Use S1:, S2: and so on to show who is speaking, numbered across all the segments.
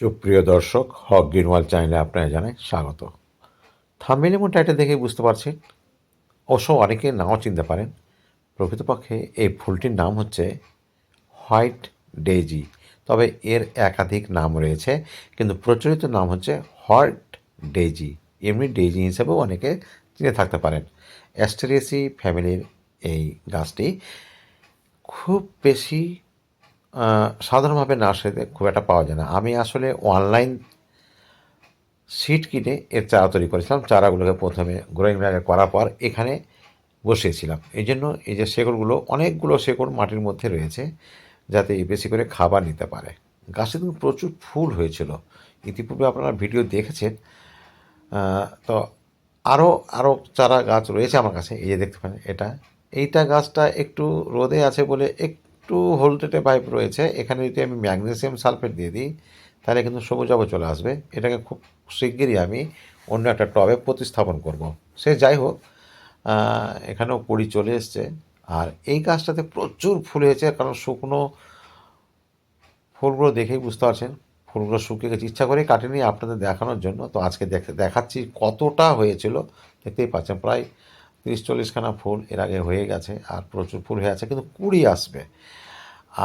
S1: সুপ্রিয় দর্শক, হক গ্রিনওয়াল চ্যানেলে আপনারা জানাই স্বাগত। থাম্বেল এবং টাইটেল দেখে বুঝতে পারছেন অবশ্য অনেকে নাও চিনতে পারেন, প্রকৃতপক্ষে এই ফুলটির নাম হচ্ছে হোয়াইট ডেজি তবে এর একাধিক নাম রয়েছে, কিন্তু প্রচলিত নাম হচ্ছে হোয়াইট ডেজি এমনি ডেজি হিসেবেও অনেকে চিনে থাকতে পারেন। অ্যাস্টেরিয়েসি ফ্যামিলির এই গাছটি খুব বেশি সাধারণভাবে নার্সারিতে খুব একটা পাওয়া যায় না। আমি আসলে অনলাইন সিট কিনে এর চারা তৈরি করেছিলাম। চারাগুলোকে প্রথমে গ্রোয়িং ব্যাগে করার পর এখানে বসিয়েছিলাম। এই জন্য এই যে শেকড়গুলো, অনেকগুলো শেকড় মাটির মধ্যে রয়েছে যাতে বেশি করে খাবার নিতে পারে। গাছে কিন্তু প্রচুর ফুল হয়েছিল। ইতিপূর্বে আপনারা ভিডিও দেখেছেন। তো আরও আরও চারা গাছ রয়েছে আমার কাছে। এই যে দেখতে পারেন এটা, এইটা গাছটা একটু রোদে আছে বলে একটু হোল্টেটে পাইপ রয়েছে, এখানে যদি আমি ম্যাগনেসিয়াম সালফেট দিয়ে দিই, তাহলে কিন্তু সবুজাব চলে আসবে। এটাকে খুব শিগগিরই আমি অন্য একটা টবে প্রতিস্থাপন করব। সে যাই হোক এখানেও কুড়ি চলে এসছে। আর এই গাছটাতে প্রচুর ফুল হয়েছে, কারণ শুকনো ফুলগুলো দেখেই বুঝতে পারছেন, ফুলগুলো শুকিয়ে গেছে। ইচ্ছা করে কাটিনি আপনাদের দেখানোর জন্য, তো আজকে দেখ- দেখাচ্ছি কতটা হয়েছিল, দেখতেই পাচ্ছেন। প্রায় তিরিশ চল্লিশখানা ফুল এর আগে হয়ে গেছে আর প্রচুর ফুল হয়ে আছে, কিন্তু কুড়ি আসবে।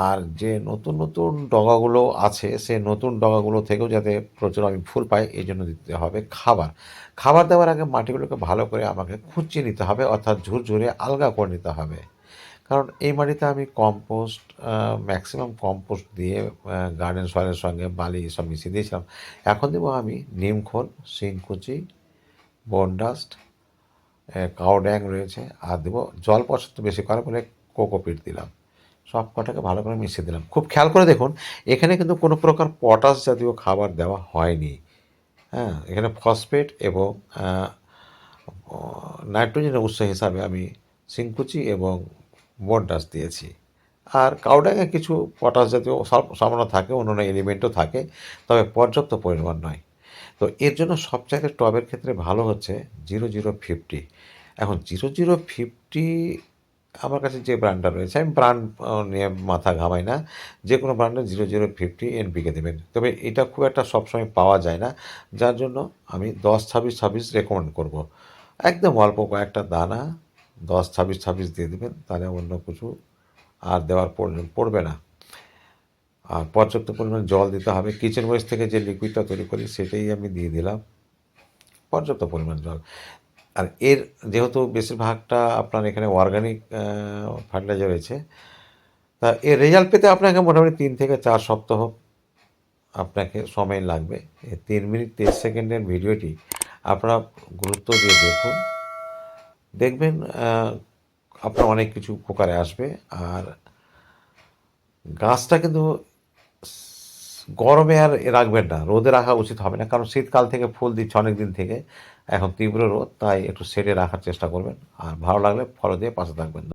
S1: আর যে নতুন নতুন ডগাগুলো আছে সে নতুন ডগাগুলো থেকেও যাতে প্রচুর আমি ফুল পাই, এই জন্য দিতে হবে খাবার। খাবার দেওয়ার আগে মাটিগুলোকে ভালো করে আমাকে খুঁচিয়ে নিতে হবে, অর্থাৎ ঝুরঝুরে আলগা করে নিতে হবে। কারণ এই মাটিতে আমি কম্পোস্ট ম্যাক্সিমাম কম্পোস্ট দিয়ে গার্ডেন সয়েলের সঙ্গে বালি সব মিশিয়ে দিয়েছিলাম। এখন দেবো আমি নিমখোল, শিংকুচি, বনডাস্ট কাউ ড্যাং রয়েছে, আর দেবো জল পছন্দ বেশি করে বলে কোকোপিট দিলাম। সব কটাকে ভালো করে মিশিয়ে দিলাম। খুব খেয়াল করে দেখুন, এখানে কিন্তু কোনো প্রকার পটাশ জাতীয় খাবার দেওয়া হয়নি। হ্যাঁ এখানে ফসফেট এবং নাইট্রোজেনের উৎস হিসাবে আমি সিংকুচি এবং বনডাস দিয়েছি। আর কাউডাঙে কিছু পটাশ জাতীয় সামান্য থাকে, অন্যান্য এলিমেন্টও থাকে, তবে পর্যাপ্ত পরিমাণ নয়। তো এর জন্য সবচাইতে টবের ক্ষেত্রে ভালো হচ্ছে জিরো জিরো ফিফটি। এখন জিরো জিরো ফিফটি আমার কাছে যে ব্র্যান্ডটা রয়েছে, আমি ব্র্যান্ড নিয়ে মাথা ঘামাই না। যে কোনো ব্র্যান্ডে zero zero fifty N NPK দেবেন। তবে এটা খুব একটা সবসময় পাওয়া যায় না, যার জন্য আমি দশ ছাব্বিশ ছাব্বিশ রেকমেন্ড করব। একদম অল্প কয়েকটা দানা, দশ ছাব্বিশ ছাব্বিশ দিয়ে দেবেন, তাহলে অন্য কিছু আর দেওয়ার পড়বে না। আর পর্যাপ্ত পরিমাণ জল দিতে হবে। কিচেন ওয়েস্ট থেকে যে লিকুইডটা তৈরি করি সেটাই আমি দিয়ে দিলাম। পর্যাপ্ত পরিমাণ জল। আর এর যেহেতু বেশিরভাগটা আপনার এখানে অর্গানিক ফার্টিলাইজার রয়েছে, তা এর রেজাল্ট পেতে আপনাকে মোটামুটি তিন থেকে চার সপ্তাহ আপনাকে সময় লাগবে। এই তিন মিনিট তেইশ সেকেন্ডের ভিডিওটি আপনারা গুরুত্ব দিয়ে দেখুন। দেখবেন আপনার অনেক কিছু উপকারে আসবে। আর গাছটা কিন্তু গরমে আর রাখবেন না, রোদে রাখা উচিত হবে না, কারণ শীতকাল থেকে ফুল দিচ্ছে অনেক দিন থেকে। এখন তীব্র রোদ, তাই একটু সেরে রাখার চেষ্টা করবেন, আর ভালো লাগলে ফলো দিয়ে পাশে থাকবেন।